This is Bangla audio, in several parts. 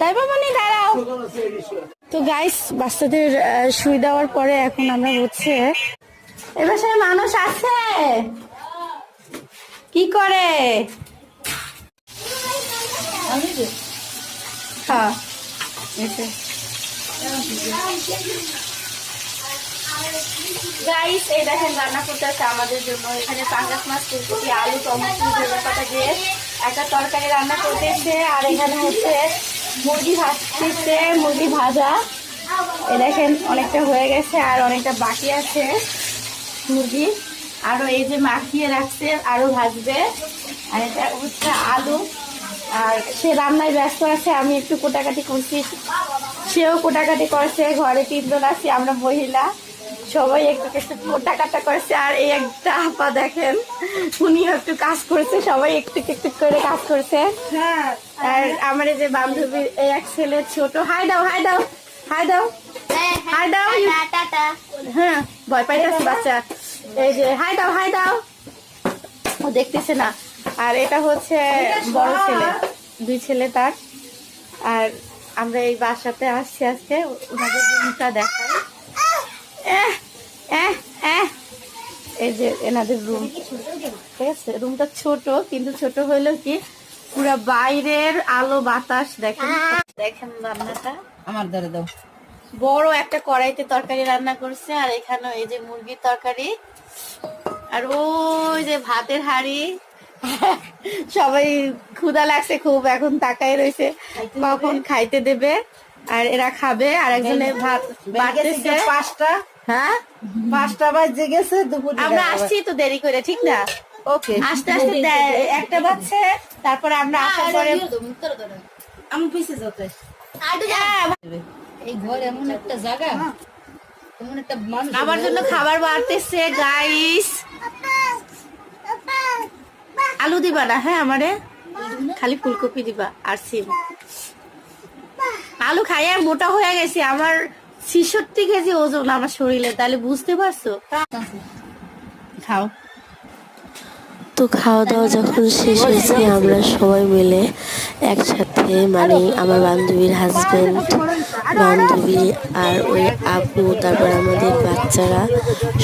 তাই মানে দাঁড়াও। তো গাইস বাচ্চাদের শুই দেওয়ার পরে এখন আমরা হচ্ছে, এ বাসায় মানুষ আছে। কি করে? হ্যাঁ। গাইস এই দেখেন রান্না করতেছে আমাদের জন্য। এখানে পাঙ্গাস মাছ, ফুলকপি, আলু, টমেটো ধনে পাতা একটা তরকারি রান্না করতেছে আর এখানে হচ্ছে মুরগি ভাজতেছে, মুরগি ভাজা। এই দেখেন, অনেকটা হয়ে গেছে আর অনেকটা বাকি আছে মুরগি। আরও এই যে মাখিয়ে রাখছে, আরও ভাজবে। আর এটা হচ্ছে আলু। আর সে রান্নায় ব্যস্ত আছে, আমি একটু কোটাকাটি করছি। সেও কোটাকাটি করছে, ঘরে তিনজন আছি, আমরা মহিলা। সবাই একটু একটু কোটা কাটা করছে আর এই একটা আপা দেখেন উনিও একটু কাজ করছে সবাই একটু একটু করে কাজ করছে। আর আমার এই যে বান্ধবীর এই এক ছেলে ছোট হাই দাও হাই দাও হাই দাও হাই দাও হ্যাঁ ভয় পাইতেছে বাচ্চা। এই যে হাই দাও হাই দাও। ও দেখতেছে না। আর এটা হচ্ছে বড় ছেলে দুই ছেলে তার। আর আমরা এই বাসাতে আসছি আজকে ওনাদের রুমটা দেখাই। এই যে এনাদের রুম ঠিক আছে রুমটা ছোট কিন্তু ছোট হইলেও কি পুরো বাইরের আলো বাতাস দেখেন। দেখেন রান্নাটা। আমার দ্বারা দাও। বড় একটা কড়াইতে তরকারি রান্না করছে আর এখানে এই যে মুরগির তরকারি আর ওই যে ভাতের হাড়ি। সবাই ক্ষুদা লাগছে খুব এখন তাকাই রয়েছে কখন খাইতে দেবে আর এরা খাবে আর একজনের ভাত বাড়তেছে পাঁচটা। হ্যাঁ? পাঁচটা বাজে গেছে দুপুর আমরা আসছি তো দেরি করে ঠিক না? ওকে। আস্তে আস্তে একটা বাজছে তারপরে আমরা আসার পরে আমি পিছিয়ে যেতে। হ্যাঁ, এই ঘর এমন একটা জায়গা এমন একটা মানুষ আমার জন্য খাবার বাড়তেছে গাইস আলু দিবা না হ্যাঁ আমারে? খালি ফুলকপি দিবা আর সিম। আলু খাই আর মোটা হয়ে গেছে আমার ছিষট্টি কেজি ওজন আমার শরীরে, তাহলে বুঝতে পারছ? খাও। তো খাওয়া দাওয়া যখন শেষ হয়েছে, আমরা সবাই মিলে একসাথে মানে আমার বান্ধবীর হাজবেন্ড বান্ধবী আর ওই আপু, তারপর আমাদের বাচ্চারা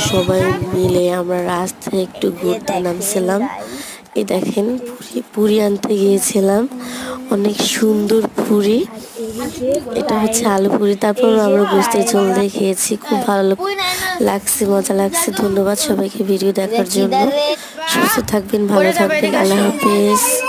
সবাই মিলে আমরা রাস্তায় একটু ঘুরতে নামছিলাম। এই দেখেন, পুরি পুরি আনতে গিয়েছিলাম। অনেক সুন্দর পুরি। এটা হচ্ছে আলু পুরি। তারপর আমরা বুঝতে চলতে খেয়েছি। খুব ভালো লাগছে, মজা লাগছে। ধন্যবাদ সবাইকে ভিডিও দেখার জন্য। সুস্থ থাকবেন, ভালো থাকবেন। আল্লাহ হাফিজ।